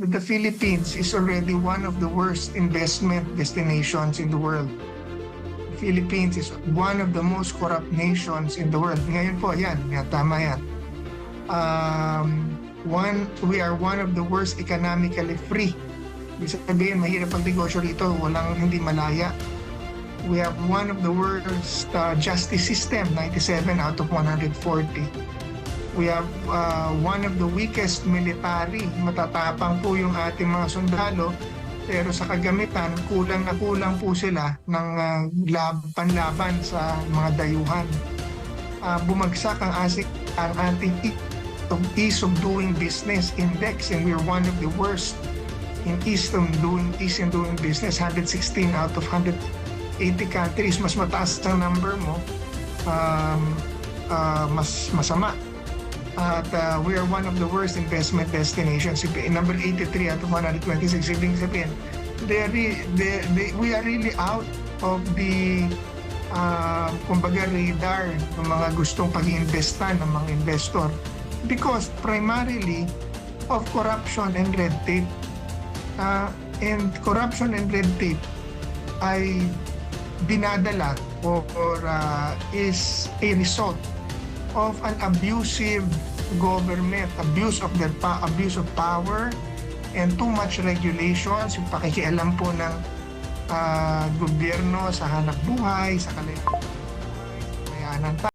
the Philippines is already one of the worst investment destinations in the world. The Philippines is one of the most corrupt nations in the world. Ngayon po, yan, yan tama yan. Um, one, we are one of the worst economically free. Ibig sabihin, mahirap ang negosyo rito, walang hindi malaya. We have one of the worst uh, justice system, 97 out of 140. We have uh, one of the weakest military. Matatapang po yung ating mga sundalo, pero sa kagamitan, kulang na kulang po sila ng uh, lab, panlaban sa mga dayuhan. Uh, bumagsak ang, asik, ang ating ease of doing business index and we're one of the worst in ease of doing ease in doing business. 116 out of 180 countries. Mas mataas ang number mo. Um, uh, mas masama at uh, we are one of the worst investment destinations number 83 out of 126 ibig sabihin they are re- they, they, we are really out of the uh, kumbaga radar ng mga gustong pag-iimbestan ng mga investor because primarily of corruption and red tape. Uh, and corruption and red tape ay dinadala or, or uh, is a result of an abusive government, abuse of their pa- abuse of power and too much regulations, yung pakikialam po ng uh, gobyerno sa hanap buhay, sa kalayaan ng